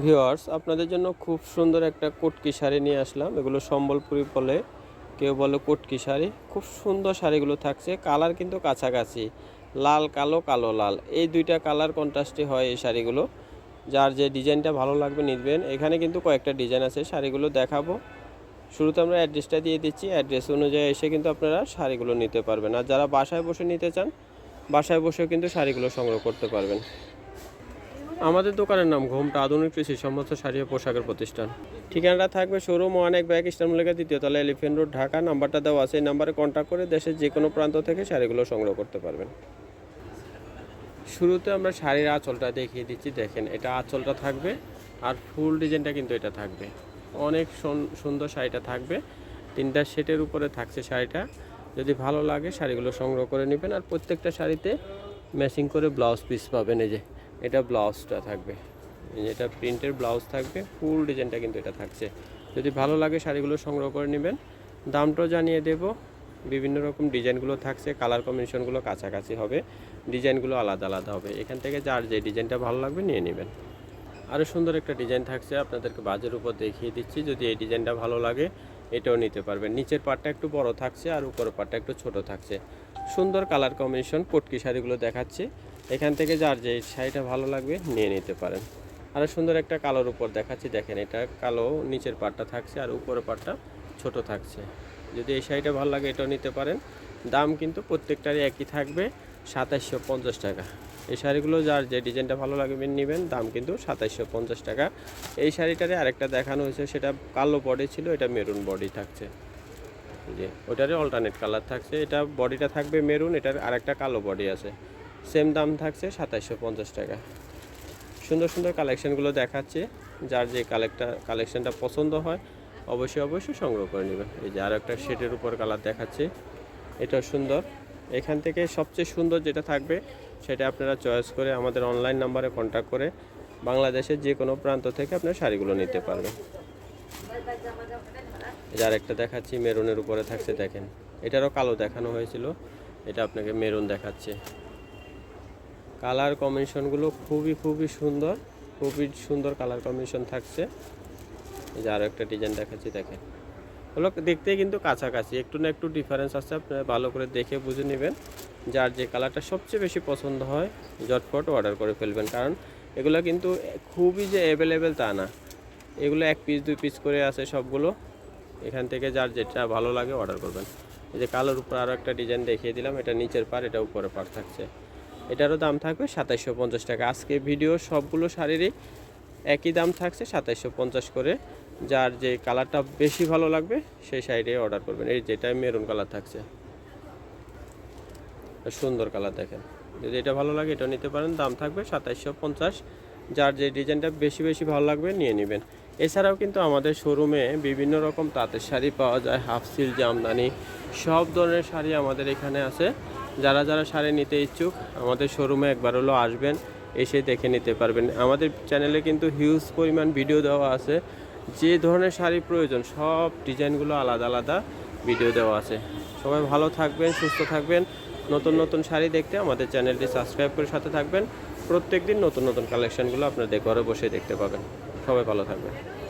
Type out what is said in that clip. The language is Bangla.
ভিওয়ার্স আপনাদের জন্য খুব সুন্দর একটা কটকি শাড়ি নিয়ে আসলাম। এগুলো সম্বলপুরি বলে, কেউ বলে কটকি শাড়ি। খুব সুন্দর শাড়িগুলো থাকছে, কালার কিন্তু কাছাকাছি। লাল, কালো কালো, লাল। এই দুইটা কালার কন্ট্রাস্টে হয় এই শাড়িগুলো। যার যে ডিজাইনটা ভালো লাগবে নিবেন। এখানে কিন্তু কয়েকটা ডিজাইন আছে, শাড়িগুলো দেখাবো। শুরুতে আমরা অ্যাড্রেসটা দিয়ে দিচ্ছি। অ্যাড্রেস অনুযায়ী এসে কিন্তু আপনারা শাড়িগুলো নিতে পারবেন। আর যারা বাসায় বসে নিতে চান, বাসায় বসেও কিন্তু শাড়িগুলো সংগ্রহ করতে পারবেন। আমাদের দোকানের নাম ঘোমটা আধুনিক কৃষি সমস্ত শাড়ি ও পোশাকের প্রতিষ্ঠান। ঠিকানাটা থাকবে শোরুম অনেক ব্যাগ ইস্টার্নলেখা দ্বিতীয় তলা এলিফেন্ট রোড, ঢাকা। নাম্বারটা দেওয়া আছে এই নাম্বারে কন্ট্যাক্ট করে দেশের যে কোনো প্রান্ত থেকে শাড়িগুলো সংগ্রহ করতে পারবেন। শুরুতে আমরা শাড়ির আঁচলটা দেখিয়ে দিচ্ছি, দেখেন এটা আঁচলটা থাকবে আর ফুল ডিজাইনটা কিন্তু এটা থাকবে। অনেক সুন- সুন্দর শাড়িটা থাকবে। তিনটা সেটের উপরে থাকছে শাড়িটা। যদি ভালো লাগে শাড়িগুলো সংগ্রহ করে নেবেন আর প্রত্যেকটা শাড়িতে ম্যাচিং করে ব্লাউজ পিস পাবেন এই যে। এটা ব্লাউজটা থাকবে। এটা প্রিন্টের ব্লাউজ থাকবে, ফুল ডিজাইনটা কিন্তু এটা থাকছে। যদি ভালো লাগে শাড়িগুলো সংগ্রহ করে নেবেন। দামটাও জানিয়ে দেব। বিভিন্ন রকম ডিজাইনগুলো থাকছে, কালার কম্বিনেশনগুলো কাছাকাছি হবে। ডিজাইনগুলো আলাদা আলাদা হবে। এখান থেকে যার যে ডিজাইনটা ভালো লাগবে নিয়ে নেবেন। আরও সুন্দর একটা ডিজাইন থাকছে, আপনাদেরকে বাজের উপর দেখিয়ে দিচ্ছি। যদি এই ডিজাইনটা ভালো লাগে, এটাও নিতে পারবেন। নিচের পাটটা একটু বড় থাকছে আর উপরের পাটটা একটু ছোট থাকছে। সুন্দর কালার কম্বিনেশন পটকি শাড়িগুলো দেখাচ্ছে। এখান থেকে যার যে শাড়িটা ভালো লাগবে নিয়ে নিতে পারেন। আরও সুন্দর একটা কালোর উপর দেখাচ্ছি, দেখেন এটা কালো, নিচের পাটটা থাকছে আর উপরের পাটটা ছোট থাকছে। যদি এই শাড়িটা ভালো লাগে এটাও নিতে পারেন। দাম কিন্তু প্রত্যেকটারই একই থাকবে সাতাশশো পঞ্চাশ টাকা। এই শাড়িগুলো যার যে ডিজাইনটা ভালো লাগবে নেবেন, দাম কিন্তু সাতাশশো পঞ্চাশ টাকা। এই শাড়িটারে আরেকটা দেখানো হয়েছে, সেটা কালো বডি ছিল, এটা মেরুন বডি থাকছে। যে ওটারে অল্টারনেট কালার থাকছে, এটা বডিটা থাকবে মেরুন এটার আরেকটা কালো বডি আছে। সেম দাম থাকছে সাতাশশো পঞ্চাশ টাকা। সুন্দর সুন্দর কালেকশনগুলো দেখাচ্ছে। যার যে কালেকটা, কালেকশনটা পছন্দ হয়, অবশ্যই অবশ্যই সংগ্রহ করে নেবেন। এই যে আর একটা শেডের উপর কালার দেখাচ্ছে। এটাও সুন্দর। এখান থেকে সবচেয়ে সুন্দর যেটা থাকবে, সেটা আপনারা চয়েস করে আমাদের অনলাইন নাম্বারে কন্ট্যাক্ট করে বাংলাদেশের যে কোনো প্রান্ত থেকে আপনার শাড়িগুলো নিতে পারবেন। যার একটা দেখাচ্ছি, মেরুনের উপরে থাকছে, দেখেন। এটারও কালো দেখানো হয়েছিল। এটা আপনাকে মেরুন দেখাচ্ছে। কালার কম্বিনেশনগুলো খুবই খুবই সুন্দর খুবই সুন্দর কালার কম্বিনেশন থাকছে। এই যে আরও একটা ডিজাইন দেখাচ্ছি, দেখেন। ওগুলো দেখতে কিন্তু কাছাকাছি, একটু না একটু ডিফারেন্স আছে আপনারা ভালো করে দেখে বুঝে নেবেন। যার যে কালারটা সবচেয়ে বেশি পছন্দ হয় জটফট অর্ডার করে ফেলবেন। কারণ এগুলো কিন্তু খুবই যে অ্যাভেলেবেল তা না। এগুলো এক পিস দুই পিস করে আছে সবগুলো। এখান থেকে যার যেটা ভালো লাগে অর্ডার করবেন। এই যে কালোর উপর আরও একটা ডিজাইন দেখিয়ে দিলাম, এটা নিচের পার এটা উপরে পার থাকছে। এটারও দাম থাকবে সাতাইশশো পঞ্চাশ টাকা। আজকে ভিডিও সবগুলো শাড়িরই একই দাম থাকছে সাতাইশশো পঞ্চাশ করে। যার যে কালারটা বেশি ভালো লাগবে, সেই শাড়িটাই অর্ডার করবেন। এই যেটা মেরুন কালার থাকছে। সুন্দর কালার দেখেন। যদি এটা ভালো লাগে এটা নিতে পারেন। দাম থাকবে সাতাইশশো পঞ্চাশ। যার যে ডিজাইনটা বেশি বেশি ভালো লাগবে, নিয়ে নেবেন। এছাড়াও কিন্তু আমাদের শোরুমে বিভিন্ন রকম তাঁতের শাড়ি পাওয়া যায়। হাফ সিল জামদানি, সব ধরনের শাড়ি আমাদের এখানে আছে। যারা যারা শাড়ি নিতে ইচ্ছুক, আমাদের শোরুমে একবার হলো আসবেন, এসে দেখে নিতে পারবেন। আমাদের চ্যানেলে কিন্তু হিউজ পরিমাণ ভিডিও দেওয়া আছে। যে ধরনের শাড়ি প্রয়োজন, সব ডিজাইনগুলো আলাদা আলাদা ভিডিও দেওয়া আছে। সবাই ভালো থাকবেন, সুস্থ থাকবেন। নতুন নতুন শাড়ি দেখতে আমাদের চ্যানেলটি সাবস্ক্রাইব করে সাথে থাকবেন। প্রত্যেক দিন নতুন নতুন কালেকশনগুলো আপনাদের ঘরে বসে দেখতে পাবেন। সবাই ভালো থাকবেন।